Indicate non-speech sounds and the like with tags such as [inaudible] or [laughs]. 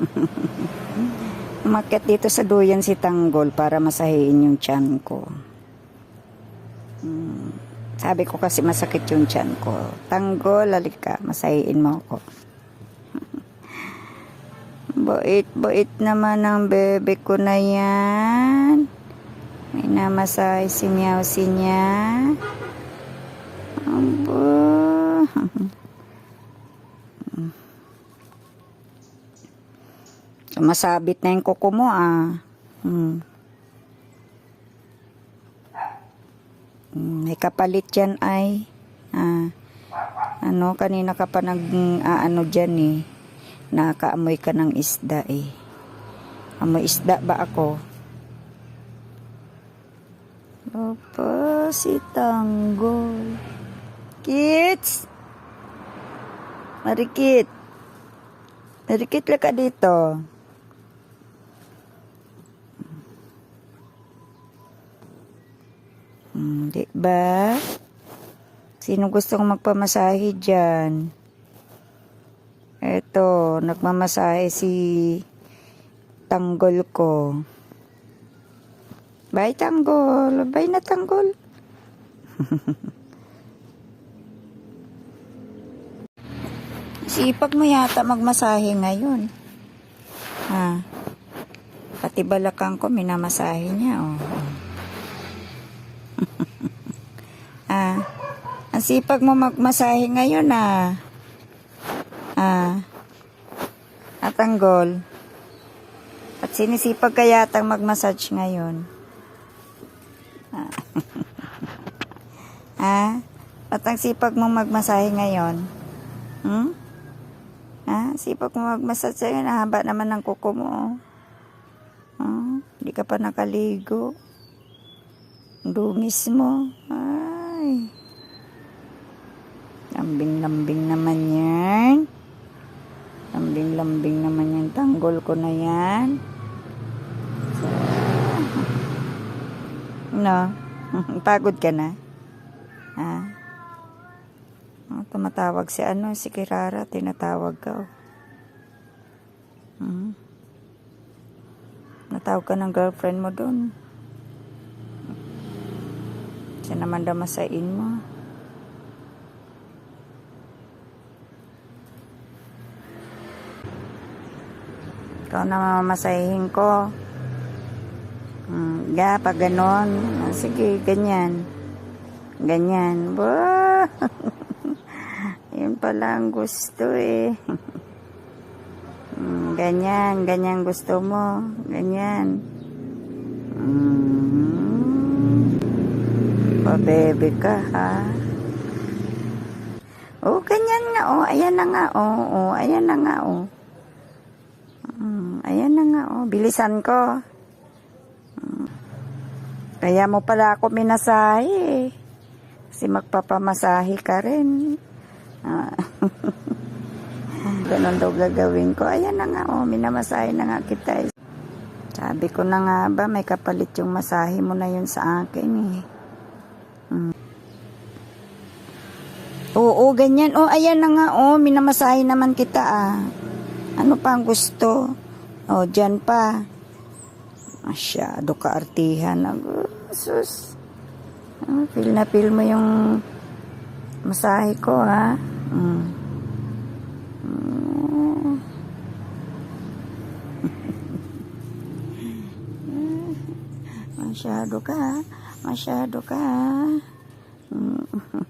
[laughs] Umakyat dito sa duyan si Tanggol para masahiin yung tiyan ko. Hmm. Sabi ko kasi masakit yung tiyan ko. Tanggol, halika, masahiin mo ako. [laughs] Bait, bait naman ang bebe ko na yan. May namasahe si Meow si niya. Abo. [laughs] Sumasabit na yung kuko mo ah. Hmm. Hmm, May kapalit yan ay. Ah. Ano, kanina ka pa nag, ah, ano dyan eh. Nakaamoy ka ng isda eh. Amoy isda ba ako? Opo, si Tanggol. Kids! Marikit! Marikit lang ka dito. Hmm, ba? Sino gustong magpamasahe dyan? Eto, nagmamasahe si Tanggol ko. Bye, Tanggol. Bye na, Tanggol. [laughs] Sipag mo yata magmasahe ngayon. Ha? Pati balakang ko, minamasahe niya, oh. Ah, ang sipag mo magmasahe ngayon, ah. Ah. At tanggol. At sinisipag ka yatang magmassage ngayon. Ah. [laughs] ah? At ang sipag mo magmasahe ngayon? Hmm? Ha? Sipag mo magmassage ngayon, haba naman ng kuko mo. oh. Ah, Hindi ka pa nakaligo. Dungis mo. Ay. Lambing-lambing naman yan. Lambing-lambing naman yan. Tanggol ko na yan. No? [laughs] Pagod ka na? Ha? Oh, tumatawag si ano, si Kirara. Tinatawag ka. Oh. Hmm. Natawag ka ng girlfriend mo dun. Siya naman daw masain mo. Ikaw na mamamasahin ko. Hmm, ya, pag ganon. Ah, sige, ganyan. Ganyan. Bah! [laughs] Yun pala ang gusto eh. Hmm, ganyan, ganyan gusto mo. Ganyan. Hmm. Pabebe ka, ha? Oh, ganyan nga, oh. Ayan na nga, oh. oh ayan na nga, oh. Hmm, ayan na nga, oh. Bilisan ko. Hmm. Kaya mo pala ako minasahe, eh. Kasi magpapamasahe ka rin. Ah. [laughs] Ganon daw gagawin ko. Ayan na nga, oh. Minamasahe na nga kita, eh. Sabi ko na nga ba, may kapalit yung masahe mo na yun sa akin, eh. Oo, ganyan. Oh, ayan na nga, oh. Minamasahe naman kita, ah. Ano pa ang gusto? Oh, dyan pa. Masyado ka artihan. Ako, sus. Ah, feel na feel mo yung masahe ko, ha? Mm. Mm. [laughs] Masyado ka, ha? Masyado ka? Mm. [laughs]